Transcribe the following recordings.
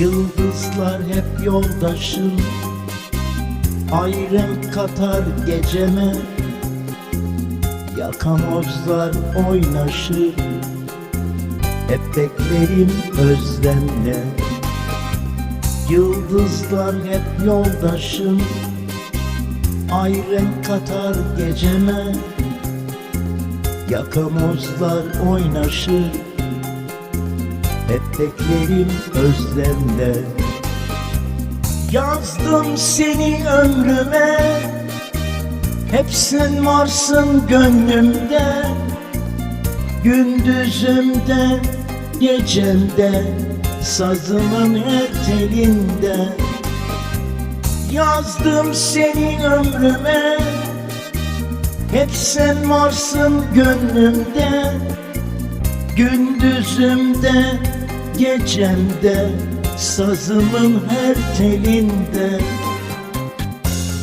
Yıldızlar hep yoldaşım. Ay renk katar geceme. Yakamozlar oynaşır. Hep beklerim özlemle. Yıldızlar hep yoldaşım. Ay renk katar geceme. Yakamozlar oynaşır Hep beklerim özlemle Yazdım seni ömrüme. Hep sen varsın gönlümde. Gündüzümde, gecemde Sazımın her telinde. Yazdım seni ömrüme. Hep sen varsın gönlümde. Gündüzümde, gecemde Sazımın her telinde.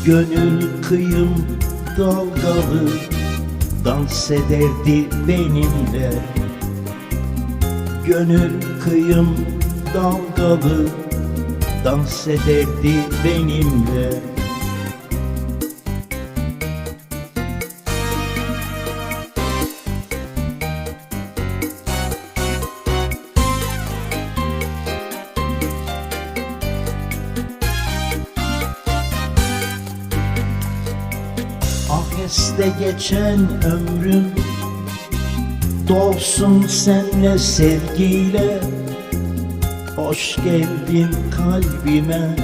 Gönül kıyım dalgalı Dans ederdi benimle. Gönül kıyım dalgalı Dans ederdi benimle Aheste geçen ömrüm Dolsun senle sevgiyle. Hoş geldin kalbime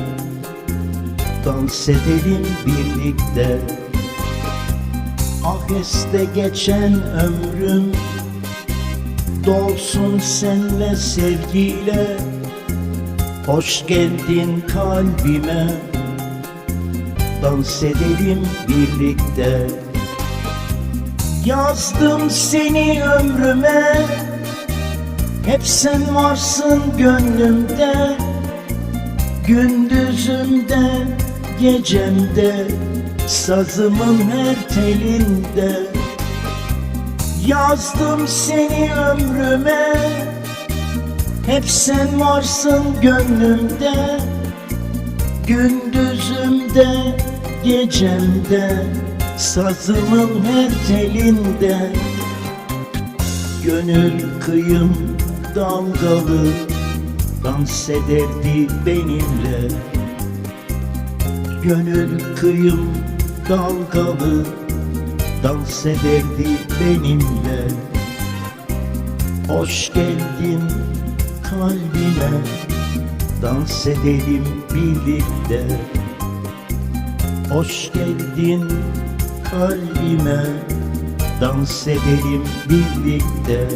Dans edelim birlikte. Aheste geçen ömrüm Dolsun senle sevgiyle. Hoş geldin kalbime Dans edelim birlikte. Yazdım seni ömrüme Hep sen varsın gönlümde. Gündüzümde, gecemde Sazımın her telinde. Yazdım seni ömrüme Hep sen varsın gönlümde Gündüzümde, gecemde Sazımın her telinde. Gönül kıyım dalgalı Dans ederdi benimle. Gönül kıyım dalgalı Dans ederdi benimle. Hoş geldin kalbime Dans edelim birlikte. Hoş geldin kalbime Dans edelim birlikte